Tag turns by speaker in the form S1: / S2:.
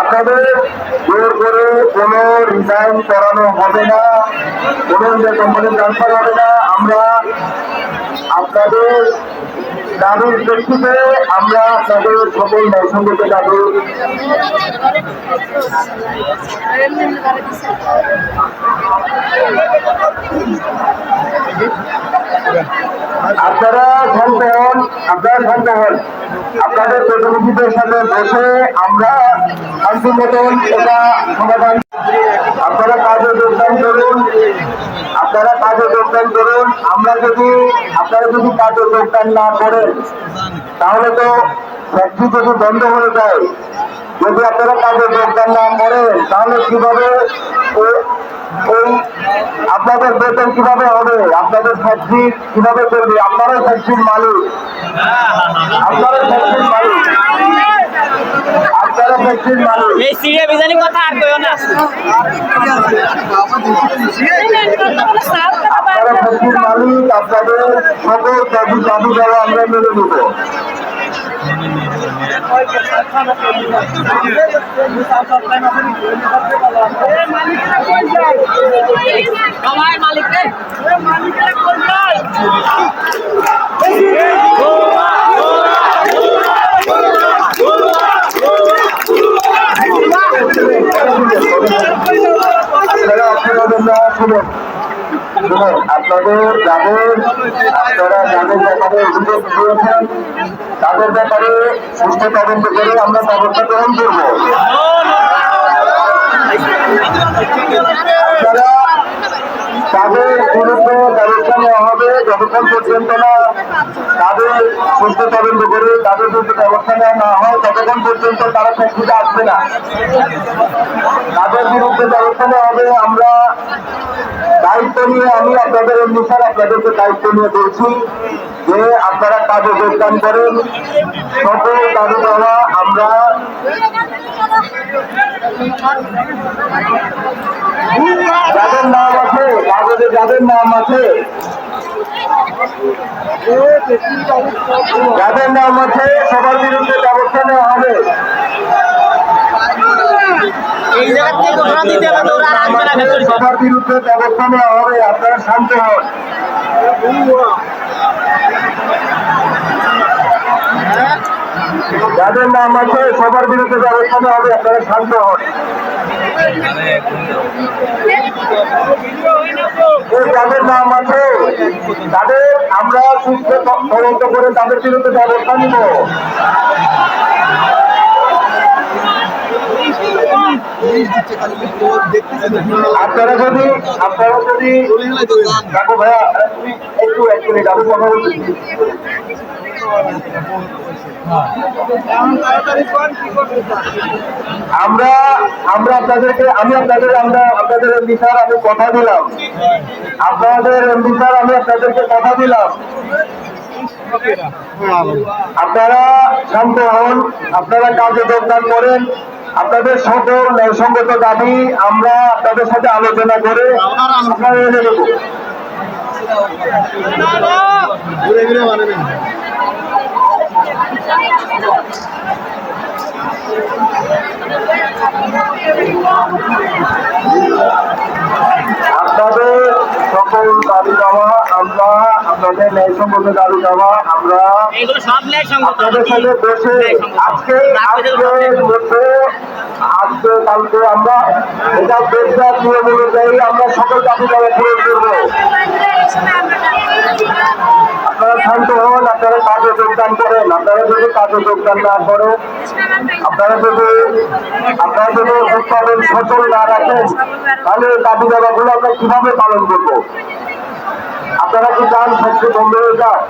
S1: আপনাদের জোর কোনো রিজাইন করানো হবে না। কোনো কোম্পানি ট্রান্সফার হবে না। আমরা আপনারা শান্ত হন, আপনারা শান্ত হন। আপনাদের প্রতিনিধিদের সাথে বসে আমরা শান্তি মতন এটা সমাধান আপনারা কাজে যোগদান আপনারা কাজে যোগদান করুন। আমরা যদি আপনারা যদি কাজে যোগদান না করেন, তাহলে তো ফ্যাক্টরি যদি বন্ধ হয়ে যায়, যদি আপনারা কাজে যোগদান না করেন, তাহলে কীভাবে আপনাদের বেতন কীভাবে হবে? আপনাদের ফ্যাক্টরি কীভাবে চলবে? আপনারাই ফ্যাক্টরির মালিক। আপনারা ফ্যাক্টরির মালিক।
S2: এই সিরিয়া বিজানি কথা আর কইও না।
S1: আপনারা ফ্যাক্টরির মালিক আপনাদের সকল দাবি দাবি দেওয়া আমরা মেনে নেব।
S2: সবাই
S1: আপনাদের যাদের আপনারা যাদের ব্যাপারে অভিযোগ দিয়েছেন, তাদের ব্যাপারে সুস্থ তদন্ত করে আমরা ব্যবস্থা গ্রহণ করব। আপনারা তাদের বিরুদ্ধে ব্যবস্থা নেওয়া হবে, যতক্ষণ পর্যন্ত না তাদের সুস্থ তদন্ত করে তাদের বিরুদ্ধে ব্যবস্থা নেওয়া না হয়, ততক্ষণ পর্যন্ত তারা ফ্যাক্টরিতে আসবে না। তাদের বিরুদ্ধে ব্যবস্থা নেওয়া হবে, আমরা দায়িত্ব নিয়ে আমি আপনাদের অনুসার আপনাদেরকে দায়িত্ব নিয়ে বলছি যে আপনারা কাজে যোগদান করেন। সকল দাবি দেওয়া আমরা যাদের নাম আছে কাগজে যাদের নাম আছে, যাদের নাম আছে, সবার বিরুদ্ধে ব্যবস্থা নেওয়া হবে
S2: এই জায়গা থেকে ঘোষণা দিতে হবে তো ওরা আর আসবে না ভেতরে
S1: সবার বিরুদ্ধে ব্যবস্থা নেওয়া হবে আপনারা শান্ত হন যাদের নাম আছে সবার বিরুদ্ধে ব্যবস্থা নেওয়া হবে আপনারা শান্ত হন যাদের নাম আছে তাদের আমরা সুস্থ তদন্ত করে তাদের বিরুদ্ধে ব্যবস্থা নিব। আপনারা যদি আপনারা যদি দেখো ভাইয়া তুমি একটু এক মিনিট আমি কথা বলছি আমরা আমরা আপনাদেরকে আমি আপনাদের আমরা আপনাদের স্যার আমি কথা দিলাম। আপনাদের স্যার আমি আপনাদেরকে কথা দিলাম। আপনারা শান্ত হন আপনারা কাজে যোগদান করেন। আপনাদের সকল ন্যায়সঙ্গত দাবি আমরা আপনাদের সাথে আলোচনা করে আপনাদের সকল দাবি দেওয়া আমরা আপনাদের ন্যায়সঙ্গত দাবি দেওয়া আমরা আপনাদের সাথে বসে আজকে আজকের মধ্যে আজকে কালকে আমরা এটা বেশার নিয়ম অনুযায়ী আমরা সকল দাবি দেওয়া পূরণ করব। আপনারা শান্ত হন আপনারা কাজে যোগদান করেন আপনারা যদি কাজে যোগদান না করেন আপনারা যদি আপনারা যদি উৎপাদন সচল না রাখেন তাহলে দাবি দেওয়াগুলো আমরা কীভাবে পালন করব? আপনারা কি চান সবচেয়ে বন্ধ হয়ে যাক?